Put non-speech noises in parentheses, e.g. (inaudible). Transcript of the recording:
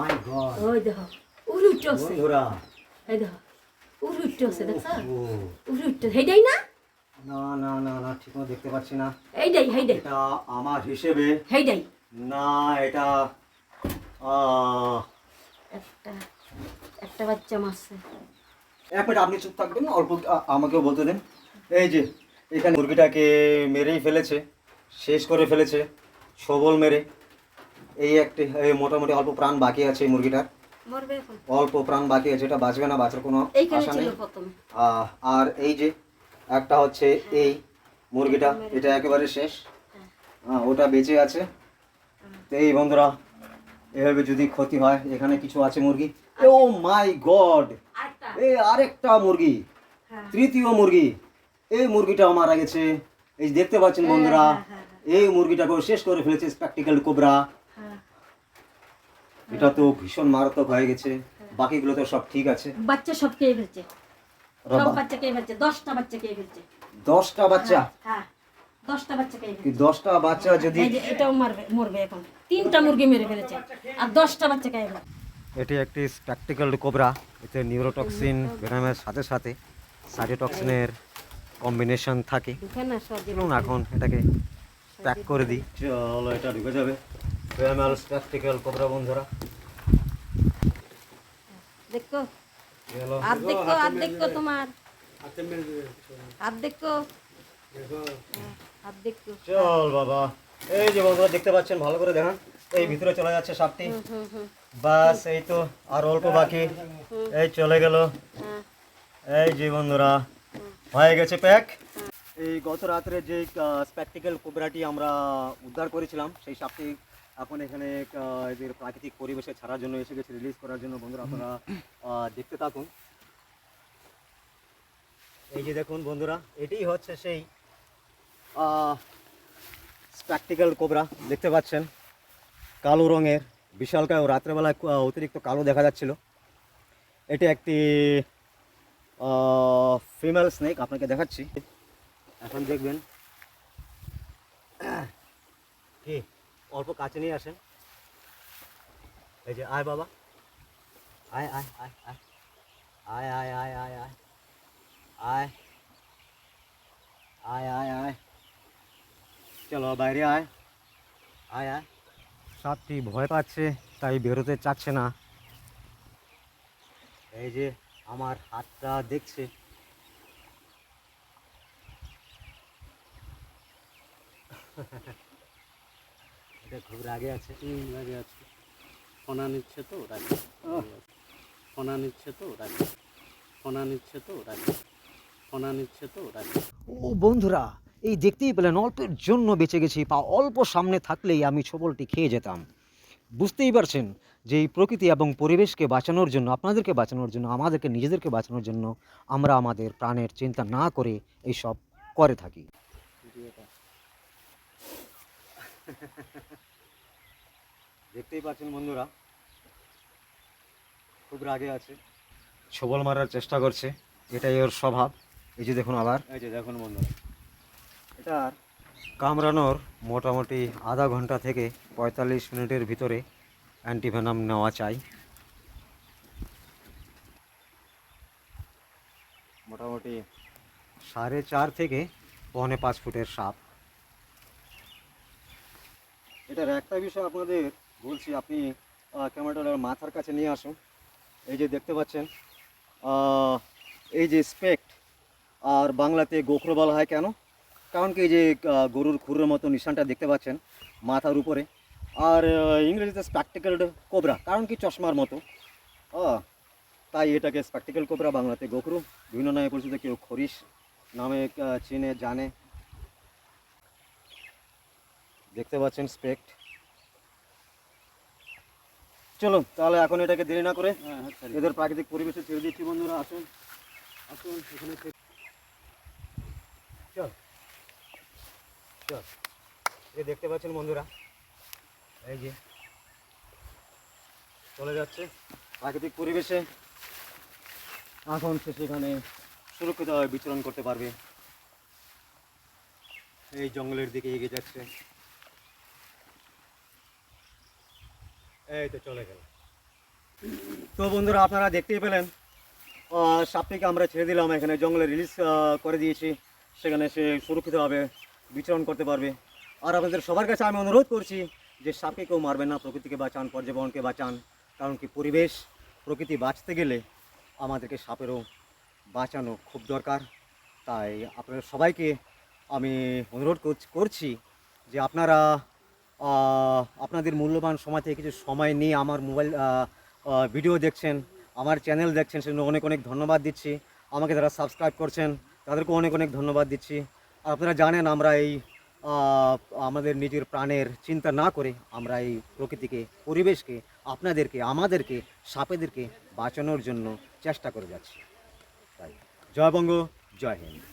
মাই god ওই দেখো উড়ে উঠছে বন্ধুরা এই দেখো উড়ে উঠছে দেখছ ও উড়ে উঠছে হেইডাই না না না না না ঠিক মতো দেখতে পাচ্ছি না। এইডাই হেইডাই এটা আমার হিসেবে হেইডাই না এটা একটা একটা বাচ্চা মারছে। এক মিনিট আপনি চুপ থাকবেন অল্প আমাকেও বলতে দেন। এই যে এখানে মুরগিটাকে মেরেই ফেলেছে শেষ করে ফেলেছে সবল মেরে। এই একটি এই মোটামুটি অল্প প্রাণ বাকি আছে এই মুরগিটার। অল্প প্রাণ বাকি আছে এটা বাঁচবে না বাঁচার কোনো আশা নেই। আর এই যে একটা হচ্ছে এই মুরগিটা এটা একেবারে শেষ। হ্যাঁ। ওটা বেঁচে আছে। তো এই বন্ধুরা এভাবে যদি ক্ষতি হয় এখানে কিছু আছে মুরগি? ও মাই গড এই আরেকটা। মুরগি। হ্যাঁ। তৃতীয় মুরগি। এই মুরগিটাও মারা গেছে। এই দেখতে পাচ্ছেন বন্ধুরা হ্যাঁ, এই মুরগিটাকেও শেষ করে ফেলেছে স্প্যাকটিক্যাল কোবরা হ্যাঁ এটা তো ভীষণ মারাত্মক হয়ে গেছে। বাকিগুলো তো সব ঠিক আছে। বাচ্চা সব খেয়ে ফেলছে। সব বাচ্চা খেয়ে ফেলছে। দশটা বাচ্চা খেয়ে ফেলছে। দশটা বাচ্চা? হ্যাঁ দশটা বাচ্চা খেয়ে ফেলছে। দশটা বাচ্চা যদি এটাও মারবে মরবে এখন। তিনটা মুরগি মেরে ফেলেছে। আর দশটা বাচ্চা খেয়ে ফেলছে। এটি একটি স্প্যাকটিক্যাল কোবরা এতে নিউরোটক্সিন ভেনামের সাথে সাথে সাইটোটক্সিনের কম্বিনেশন থাকে। চলুন এখন এটাকে প্যাক করে দিই। চলো এটা ঢুকে যাবে। ভেনামেল স্প্যাকটিক্যাল কোবরা বন্ধুরা দেখো। চলো হাত দেখো হাত দেখো তোমার। হাত দেখো। হ্যাঁ, হাত দেখো চল বাবা। এই যে বন্ধুরা দেখতে পাচ্ছেন ভালো করে দেখান। এই ভিতরে চলে যাচ্ছে সাপটি। হুম হুম বাস এই তো আর অল্প বাকি। এই চলে গেল। হ্যাঁ। এই যে বন্ধুরা হয়ে গেছে প্যাক এই গত রাত্রে যে স্প্যাকটিক্যাল কোবরাটি আমরা উদ্ধার করেছিলাম, সেই সাপটি এখন এখানে এদের প্রাকৃতিক পরিবেশে ছাড়ার জন্য এসে গেছে রিলিজ করার জন্য। বন্ধুরা, আপনারা দেখতে থাকুন। এই যে দেখুন বন্ধুরা এটাই হচ্ছে সেই স্প্যাকটিক্যাল কোবরা দেখতে পাচ্ছেন? কালো রঙের বিশালকায় রাত্রেবেলায় অতিরিক্ত কালো দেখা যাচ্ছিল। এটি একটি ফিমেল স্নেক আপনাকে দেখাচ্ছি। এখন দেখবেন। কি? অল্প কাছে নিয়ে আসেন। এই যে আয় বাবা। আয় আয় আয় আয়। আয় আয় আয় আয় আয়। আয়। আয় আয় আয়। চলো বাইরে আয়। আয় আয়। সাপটি ভয় পাচ্ছে তাই বেরোতে চাচ্ছে না। এই যে আমার হাতটা দেখছে। এটা খুব রাগে আছে। রাগে আছে। ফোনা নিচ্ছে তো রাগে ফোনা নিচ্ছে তো রাগে ফোনা নিচ্ছে তো রাগে ফোনা নিচ্ছে তো রাগে ও বন্ধুরা এই দেখতেই পেলেন অল্পের জন্য বেঁচে গেছি বা অল্প সামনে থাকলেই আমি ছবলটি খেয়ে যেতাম। বুঝতেই পারছেন যে এই প্রকৃতি এবং পরিবেশকে বাঁচানোর জন্য আপনাদেরকে বাঁচানোর জন্য আমাদেরকে নিজেদেরকে বাঁচানোর জন্য আমরা আমাদের প্রাণের চিন্তা না করে এইসব করে থাকি। (laughs) দেখতেই পাচ্ছেন বন্ধুরা খুব রাগে আছে। ছবল মারার চেষ্টা করছে এটাই ওর স্বভাব। এই যে দেখুন আবার। এই যে দেখুন বন্ধুরা এটার কামড়ানোর মোটামুটি আধা ঘণ্টা থেকে পঁয়তাল্লিশ মিনিটের ভিতরে অ্যান্টিভেনাম নেওয়া চাই। মোটামুটি সাড়ে চার থেকে পৌনে পাঁচ ফুটের সাপ। এটার একটা বিষয় আপনাদের বলছি আপনি আহ, ক্যামেরাটার মাথার কাছে নিয়ে আসুন। এই যে দেখতে পাচ্ছেন এই যে স্পেক্ট আর বাংলাতে গোখরো বলা হয় কেন? কারণ কি এই যে গরুর খুরের মতো নিশানটা দেখতে পাচ্ছেন মাথার উপরে। আর ইংরেজিতে স্প্যাকটিক্যাল কোবরা কারণ কি চশমার মতো। তাই এটাকে স্প্যাকটিক্যাল কোবরা বাংলাতে গোখরু। বিভিন্ন নামে পরিচিত কেউ খরিশ নামে চিনে জানে। দেখতে পাচ্ছেন স্পেক্ট চলো তাহলে এখন এটাকে দেরি না করে হ্যাঁ হ্যাঁ এদের প্রাকৃতিক পরিবেশে ছেড়ে দিচ্ছি বন্ধুরা আসুন। আসুন এখানে চল চল। এই দেখতে পাচ্ছেন বন্ধুরা এই যে চলে যাচ্ছে। প্রাকৃতিক পরিবেশে এখন সে সেখানে সুরক্ষিতভাবে বিচরণ করতে পারবে। এই জঙ্গলের দিকে এগিয়ে যাচ্ছে। এই তো চলে গেল। তো বন্ধুরা, আপনারা দেখতেই পেলেন সাপটিকে আমরা ছেড়ে দিলাম। এখানে জঙ্গলে রিলিজ করে দিয়েছি। সেখানে সে সুরক্ষিতভাবে বিচরণ করতে পারবে। আর আপনাদের সবার কাছে আমি অনুরোধ করছি যে সাপকে কেউ মারবেন না, প্রকৃতিকে বাঁচান পর্যাবরণকে বাঁচান। কারণ কি পরিবেশ, প্রকৃতি বাঁচতে গেলে আমাদেরকে সাপেরও বাঁচানো খুব দরকার। তাই আপনাদের সবাইকে আমি অনুরোধ করছ- যে আপনারা আপনাদের মূল্যবান সময় থেকে কিছু সময় নিয়ে আমার মোবাইল ভিডিও দেখছেন, আমার চ্যানেল দেখছেন, সেজন্য অনেক অনেক ধন্যবাদ দিচ্ছি। আমাকে যারা সাবস্ক্রাইব করছেন, তাদেরকেও অনেক অনেক ধন্যবাদ দিচ্ছি। আপনারা জানেন, আমরা এই আমাদের নিজের প্রাণের চিন্তা না করে আমরা এই প্রকৃতিকে, পরিবেশকে, আপনাদেরকে, আমাদেরকে, সাপেদেরকে বাঁচানোর জন্য চেষ্টা করে যাচ্ছি। তাই, জয় বঙ্গ, জয় হিন্দ।